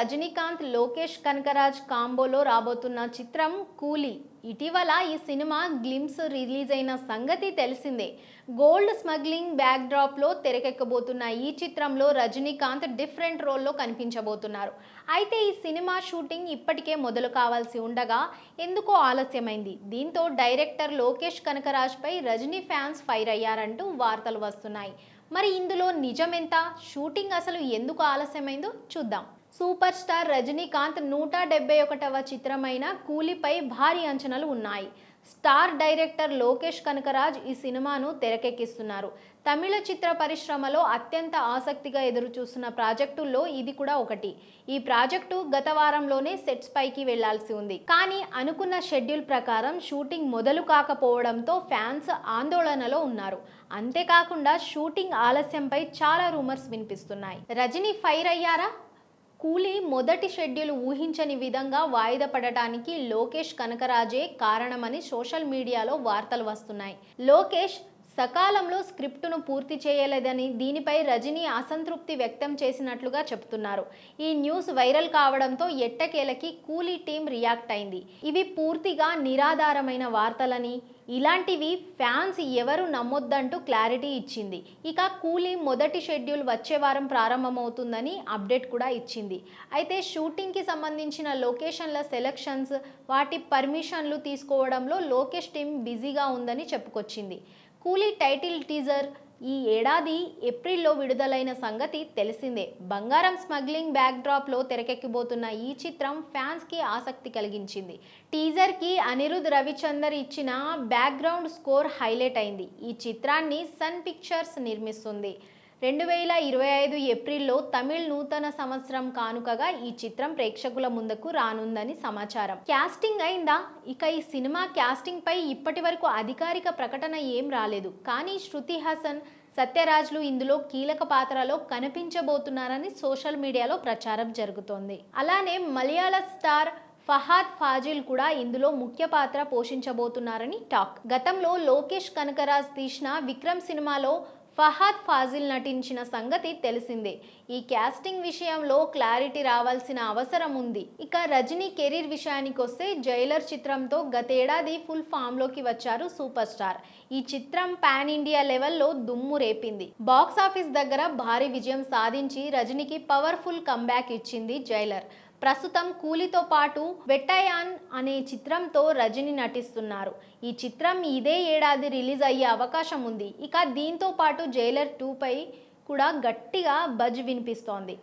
రజనీకాంత్ లోకేష్ కనకరాజ్ కాంబోలో రాబోతున్న చిత్రం కూలీ. ఇటీవల ఈ సినిమా గ్లిమ్స్ రిలీజ్ అయిన సంగతి తెలిసిందే. గోల్డ్ స్మగ్లింగ్ బ్యాక్ డ్రాప్లో తెరకెక్కబోతున్న ఈ చిత్రంలో రజనీకాంత్ డిఫరెంట్ రోల్లో కనిపించబోతున్నారు. అయితే ఈ సినిమా షూటింగ్ ఇప్పటికే మొదలు కావాల్సి ఉండగా ఎందుకో ఆలస్యమైంది. దీంతో డైరెక్టర్ లోకేష్ కనకరాజ్పై రజనీ ఫ్యాన్స్ ఫైర్ అయ్యారంటూ వార్తలు వస్తున్నాయి. మరి ఇందులో నిజమెంత? షూటింగ్ అసలు ఎందుకు ఆలస్యమైందో చూద్దాం. సూపర్ స్టార్ రజనీకాంత్ నూట డెబ్బై ఒకటవ చిత్రమైన కూలీపై భారీ అంచనాలు ఉన్నాయి. స్టార్ డైరెక్టర్ లోకేష్ కనకరాజ్ ఈ సినిమాను తెరకెక్కిస్తున్నారు. తమిళ చిత్ర పరిశ్రమలో అత్యంత ఆసక్తిగా ఎదురుచూస్తున్న ప్రాజెక్టుల్లో ఇది కూడా ఒకటి. ఈ ప్రాజెక్టు గత వారంలోనే సెట్స్ పైకి వెళ్ళాల్సి ఉంది. కానీ అనుకున్న షెడ్యూల్ ప్రకారం షూటింగ్ మొదలు కాకపోవడంతో ఫ్యాన్స్ ఆందోళనలో ఉన్నారు. అంతేకాకుండా షూటింగ్ ఆలస్యంపై చాలా రూమర్స్ వినిపిస్తున్నాయి. రజనీ ఫైర్ అయ్యారా? కూలీ మొదటి షెడ్యూల్ ఊహించని విధంగా వాయిదా పడటానికి లోకేష్ కనకరాజే కారణమని సోషల్ మీడియాలో వార్తలు వస్తున్నాయి. లోకేష్ సకాలంలో స్క్రిప్టును పూర్తి చేయలేదని దీనిపై రజనీ అసంతృప్తి వ్యక్తం చేసినట్లుగా చెప్తున్నారు ఈ న్యూస్ వైరల్ కావడంతో ఎట్టకేలకి కూలీ టీం రియాక్ట్ అయింది. ఇవి పూర్తిగా నిరాధారమైన వార్తలని ఇలాంటివి ఫ్యాన్స్ ఎవరు నమ్మొద్దంటూ క్లారిటీ ఇచ్చింది. ఇక కూలీ మొదటి షెడ్యూల్ వచ్చే వారం ప్రారంభమవుతుందని అప్డేట్ కూడా ఇచ్చింది. అయితే షూటింగ్కి సంబంధించిన లొకేషన్ల సెలక్షన్స్ వాటి పర్మిషన్లు తీసుకోవడంలో లోకేష్ టీం బిజీగా ఉందని చెప్పుకొచ్చింది. కూలీ టైటిల్ టీజర్ ఈ ఏడాది ఏప్రిల్లో విడుదలైన సంగతి తెలిసిందే. బంగారం స్మగ్లింగ్ బ్యాక్ డ్రాప్లో తెరకెక్కిపోతున్న ఈ చిత్రం ఫ్యాన్స్కి ఆసక్తి కలిగించింది. టీజర్కి అనిరుద్ రవిచందర్ ఇచ్చిన బ్యాక్గ్రౌండ్ స్కోర్ హైలైట్ అయింది. ఈ చిత్రాన్ని సన్ పిక్చర్స్ నిర్మిస్తుంది. రెండు వేల ఇరవై ఐదు ఏప్రిల్లో తమిళ్ నూతన సంవత్సరం కానుకగా ఈ చిత్రం ప్రేక్షకుల ముందుకు రానుందని సమాచారం. క్యాస్టింగ్ అయిందా? ఇక ఈ సినిమా క్యాస్టింగ్ పై ఇప్పటి వరకు అధికారిక ప్రకటన ఏం రాలేదు. కానీ శృతి హాసన్ సత్యరాజ్లు ఇందులో కీలక పాత్రలో కనిపించబోతున్నారని సోషల్ మీడియాలో ప్రచారం జరుగుతోంది. అలానే మలయాళ స్టార్ ఫహాద్ ఫాజిల్ కూడా ఇందులో ముఖ్య పాత్ర పోషించబోతున్నారని టాక్. గతంలో లోకేష్ కనకరాజ్ తీసిన విక్రమ్ సినిమాలో ఫహాద్ ఫాజిల్ నటించిన సంగతి తెలిసిందే. ఈ క్యాస్టింగ్ విషయంలో క్లారిటీ రావాల్సిన అవసరం ఉంది. ఇక రజనీ కెరీర్ విషయానికి వస్తే జైలర్ చిత్రంతో గతేడాది ఫుల్ ఫామ్లోకి వచ్చారు సూపర్ స్టార్ ఈ చిత్రం పాన్ ఇండియా లెవెల్లో దుమ్ము రేపింది. బాక్స్ ఆఫీస్ దగ్గర భారీ విజయం సాధించి రజనీకి పవర్ఫుల్ కంబ్యాక్ ఇచ్చింది జైలర్. ప్రస్తుతం కూలీతో పాటు వెట్టయాన్ అనే చిత్రంతో రజని నటిస్తున్నారు. ఈ చిత్రం ఇదే ఏడాది రిలీజ్ అయ్యే అవకాశం ఉంది. ఇక దీంతో పాటు జైలర్ టూపై కూడా గట్టిగా బజ్ వినిపిస్తోంది.